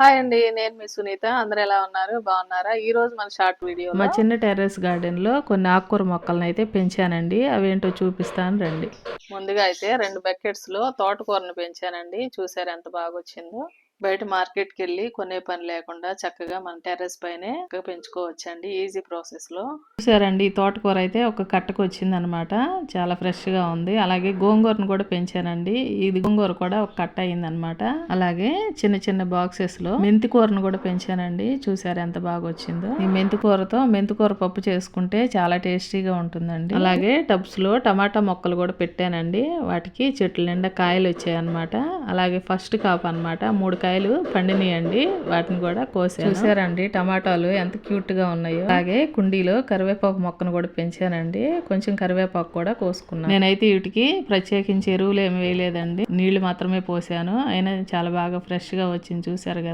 Hi అండి నేను మీ సునీత. అందరు ఎలా ఉన్నారు? బాగున్నారా? ఈ రోజు మన షార్ట్ వీడియో మా చిన్న టెర్రస్ గార్డెన్లో కొన్ని ఆకుకూర మొక్కలను అయితే పెంచానండి. అవేంటో చూపిస్తాను రండి. ముందుగా అయితే రెండు బకెట్స్లో తోటకూరను పెంచానండి. చూసారు ఎంత బాగా వచ్చిందో బయట మార్కెట్కి వెళ్ళి కొనే పని లేకుండా చక్కగా మన టెర్రస్ పైనే పెంచుకోవచ్చండి ఈజీ ప్రాసెస్లో. చూసారండి ఈ తోటకూర అయితే ఒక కట్టకు వచ్చింది అనమాట చాలా ఫ్రెష్గా ఉంది. అలాగే గోంగూరను కూడా పెంచానండి. ఇది గోంగూర కూడా ఒక కట్ట అయింది అనమాట అలాగే చిన్న చిన్న బాక్సెస్లో మెంతి కూరను కూడా పెంచానండి. చూసారు ఎంత బాగా వచ్చిందో ఈ మెంతి కూరతో మెంతి కూర పప్పు చేసుకుంటే చాలా టేస్టీగా ఉంటుందండి. అలాగే టబ్స్లో టమాటా మొక్కలు కూడా పెట్టానండి. వాటికి చెట్ల నిండా కాయలు వచ్చాయన్నమాట అలాగే ఫస్ట్ కాపు అన్నమాట. మూడు కాయలు పండినాయండి. వాటిని కూడా కోసాను. చూసారండి టమాటాలు ఎంత క్యూట్గా ఉన్నాయో. అలాగే కుండీలో కరివేపాకు మొక్కను కూడా పెంచానండి. కొంచెం కరివేపాకు కూడా కోసుకున్నాను. నేనైతే వీటికి ప్రత్యేకించి ఎరువులు ఏమి వేయలేదండి. నీళ్ళు మాత్రమే పోసాను. అయినా చాలా బాగా ఫ్రెష్గా వచ్చింది. చూసారు కదా.